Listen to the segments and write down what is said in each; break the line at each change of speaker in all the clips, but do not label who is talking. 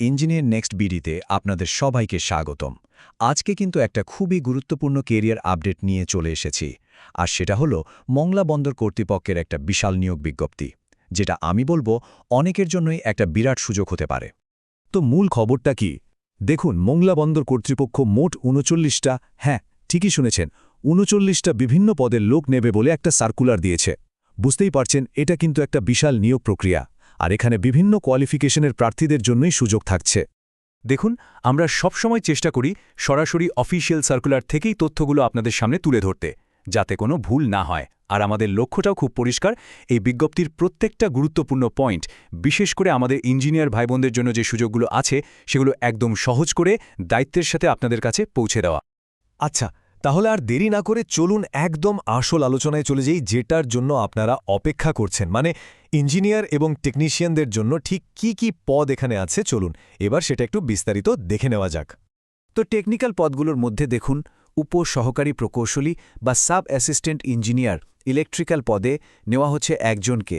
Engineer next বিডিতে আপনাদের সবাইকে স্বাগতম। আজকে কিন্তু একটা খুবই গুরুত্বপূর্ণ কেরিয়ার আপডেট নিয়ে চলে এসেছি, আর সেটা হলো মংলা বন্দর কর্তৃপক্ষের একটা বিশাল নিয়োগ বিজ্ঞপ্তি, যেটা আমি বলব অনেকের জন্যই একটা বিরাট সুযোগ হতে পারে।
তো মূল খবরটা কি? দেখুন, মংলা বন্দর কর্তৃপক্ষ মোট উনচল্লিশটা হ্যাঁ ঠিকই শুনেছেন, উনচল্লিশটা বিভিন্ন পদের লোক নেবে বলে একটা সার্কুলার দিয়েছে। বুঝতেই পারছেন, এটা কিন্তু একটা বিশাল নিয়োগ প্রক্রিয়া। আর এখানে বিভিন্ন কোয়ালিফিকেশনের প্রার্থীদের জন্যই সুযোগ থাকছে।
দেখুন, আমরা সবসময় চেষ্টা করি সরাসরি অফিসিয়াল সার্কুলার থেকেই তথ্যগুলো আপনাদের সামনে তুলে ধরতে, যাতে কোনো ভুল না হয়। আর আমাদের লক্ষ্যটাও খুব পরিষ্কার, এই বিজ্ঞপ্তির প্রত্যেকটা গুরুত্বপূর্ণ পয়েন্ট, বিশেষ করে আমাদের ইঞ্জিনিয়ার ভাইবোনদের জন্য যে সুযোগগুলো আছে, সেগুলো একদম সহজ করে দায়িত্বের সাথে আপনাদের কাছে পৌঁছে দেওয়া।
আচ্ছা তাহলে আর দেরি না করে চলুন একদম আসল আলোচনায় চলে যাই, যেটার জন্য আপনারা অপেক্ষা করছেন। মানে ইঞ্জিনিয়ার এবং টেকনিশিয়ানদের জন্য ঠিক কি কি পদ এখানে আছে চলুন, এবার সেটা একটু বিস্তারিত দেখে নেওয়া যাক।
তো টেকনিক্যাল পদগুলোর মধ্যে দেখুন উপ সহকারী প্রকৌশলী বা সাব অ্যাসিস্ট্যান্ট ইঞ্জিনিয়ার ইলেকট্রিক্যাল পদে নেওয়া হচ্ছে একজনকে।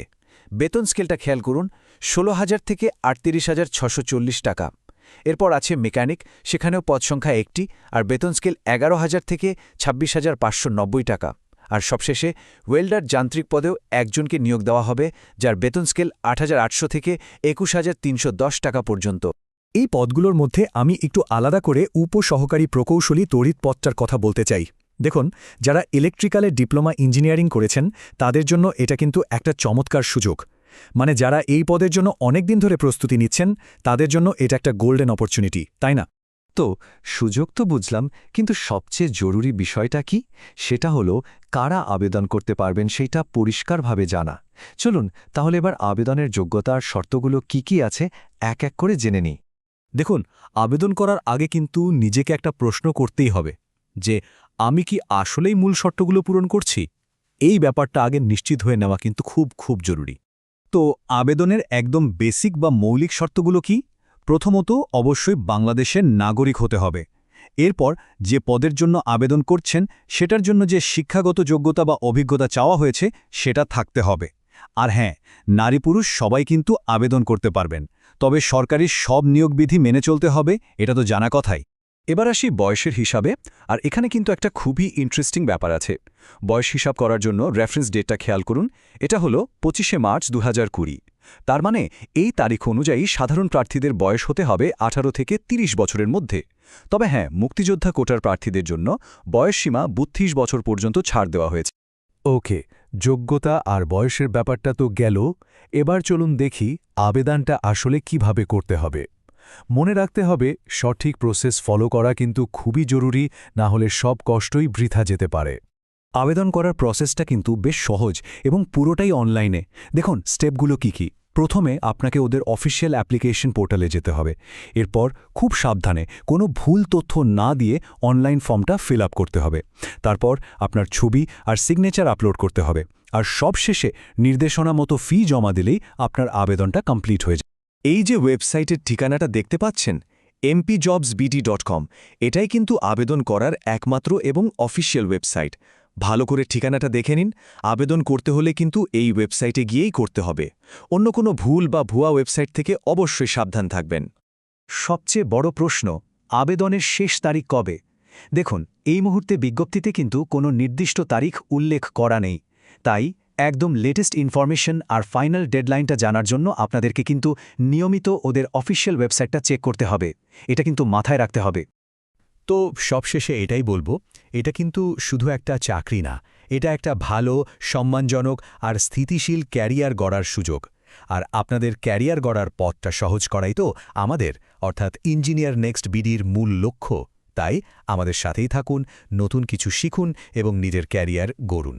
বেতন স্কেলটা খেয়াল করুন, ষোলো হাজার থেকে আটত্রিশ হাজার ছশো টাকা। এরপর আছে মেকানিক, সেখানেও পদ সংখ্যা একটি, আর বেতন স্কেল এগারো হাজার থেকে ছাব্বিশ হাজার পাঁচশো টাকা। আর সবশেষে ওয়েল্ডার যান্ত্রিক পদেও একজনকে নিয়োগ দেওয়া হবে, যার বেতন স্কেল আট হাজার আটশো থেকে একুশ টাকা পর্যন্ত।
এই পদগুলোর মধ্যে আমি একটু আলাদা করে উপসহকারী প্রকৌশলী তড়িৎ পদটার কথা বলতে চাই। দেখুন, যারা ইলেকট্রিক্যালে ডিপ্লোমা ইঞ্জিনিয়ারিং করেছেন, তাদের জন্য এটা কিন্তু একটা চমৎকার সুযোগ। মানে যারা এই পদের জন্য অনেক দিন ধরে প্রস্তুতি নিচ্ছেন, তাদের জন্য এটা একটা গোল্ডেন অপরচুনিটি তাই না?
তো সুযোগ তো বুঝলাম, কিন্তু সবচেয়ে জরুরি বিষয়টা কি? সেটা হলো, কারা আবেদন করতে পারবেন সেইটা পরিষ্কারভাবে জানা। চলুন, তাহলে এবার আবেদনের যোগ্যতার শর্তগুলো কি কি আছে, এক এক করে জেনে নিই।
দেখুন, আবেদন করার আগে কিন্তু নিজেকে একটা প্রশ্ন করতেই হবে, যে আমি কি আসলেই মূল শর্তগুলো পূরণ করছি? এই ব্যাপারটা আগে নিশ্চিত হয়ে নেওয়া কিন্তু খুব খুব জরুরি। তো, আবেদনের একদম বেসিক বা মৌলিক শর্তগুলো কি? প্রথমত অবশ্যই বাংলাদেশের নাগরিক হতে হবে। এরপর যে পদের জন্য আবেদন করছেন, সেটার জন্য যে শিক্ষাগত যোগ্যতা বা অভিজ্ঞতা চাওয়া হয়েছে, সেটা থাকতে হবে। আর হ্যাঁ নারী পুরুষ সবাই কিন্তু আবেদন করতে পারবেন। তবে সরকারি সব নিয়োগবিধি মেনে চলতে হবে, এটা তো জানা কথাই।
এবার আসি বয়সের হিসাবে, আর এখানে কিন্তু একটা খুবই ইন্টারেস্টিং ব্যাপার আছে। বয়স হিসাব করার জন্য রেফারেন্স ডেটটা খেয়াল করুন, এটা হলো পঁচিশে মার্চ দু হাজার কুড়ি। তার মানে এই তারিখ অনুযায়ী সাধারণ প্রার্থীদের বয়স হতে হবে ১৮ থেকে ৩০ বছরের মধ্যে। তবে হ্যাঁ মুক্তিযোদ্ধা কোটার প্রার্থীদের জন্য বয়সসীমা ৩২ বছর পর্যন্ত ছাড় দেওয়া হয়েছে।
ওকে, যোগ্যতা আর বয়সের ব্যাপারটা তো গেল। এবার চলুন দেখি আবেদনটা আসলে কীভাবে করতে হবে। মনে রাখতে হবে, সঠিক প্রসেস ফলো করা কিন্তু খুবই জরুরি, না হলে সব কষ্টই বৃথা যেতে পারে। আবেদন করার প্রসেসটা কিন্তু বেশ সহজ এবং পুরোটাই অনলাইনে দেখুন স্টেপগুলো কি কি? প্রথমে আপনাকে ওদের অফিসিয়াল অ্যাপ্লিকেশন পোর্টালে যেতে হবে। এরপর খুব সাবধানে কোনো ভুল তথ্য না দিয়ে অনলাইন ফর্মটা ফিল করতে হবে। তারপর আপনার ছবি আর সিগনেচার আপলোড করতে হবে। আর সবশেষে নির্দেশনা মতো ফি জমা দিলেই আপনার আবেদনটা কমপ্লিট হয়ে যায় এই যে ওয়েবসাইটের ঠিকানাটা দেখতে পাচ্ছেন? mpjobsbt.com এটাই কিন্তু আবেদন করার একমাত্র এবং অফিসিয়াল ওয়েবসাইট ভালো করে ঠিকানাটা দেখে নিন। আবেদন করতে হলে কিন্তু এই ওয়েবসাইটে গিয়েই করতে হবে। অন্য কোনো ভুল বা ভুয়া ওয়েবসাইট থেকে অবশ্যই সাবধান থাকবেন। সবচেয়ে বড় প্রশ্ন, আবেদনের শেষ তারিখ কবে? দেখুন, এই মুহূর্তে বিজ্ঞপ্তিতে কিন্তু কোনো নির্দিষ্ট তারিখ উল্লেখ করা নেই। তাই একদম লেটেস্ট ইনফরমেশন আর ফাইনাল ডেডলাইনটা জানার জন্য আপনাদেরকে কিন্তু নিয়মিত ওদের অফিসিয়াল ওয়েবসাইটটা চেক করতে হবে। এটা কিন্তু মাথায় রাখতে হবে।
তো সবশেষে এটাই বলব এটা কিন্তু শুধু একটা চাকরি না, এটা একটা ভালো, সম্মানজনক আর স্থিতিশীল ক্যারিয়ার গড়ার সুযোগ। আর আপনাদের ক্যারিয়ার গড়ার পথটা সহজ করাই তো আমাদের, অর্থাৎ ইঞ্জিনিয়ার নেক্সট বিডির মূল লক্ষ্য। তাই আমাদের সাথেই থাকুন, নতুন কিছু শিখুন এবং নিজের ক্যারিয়ার গড়ুন।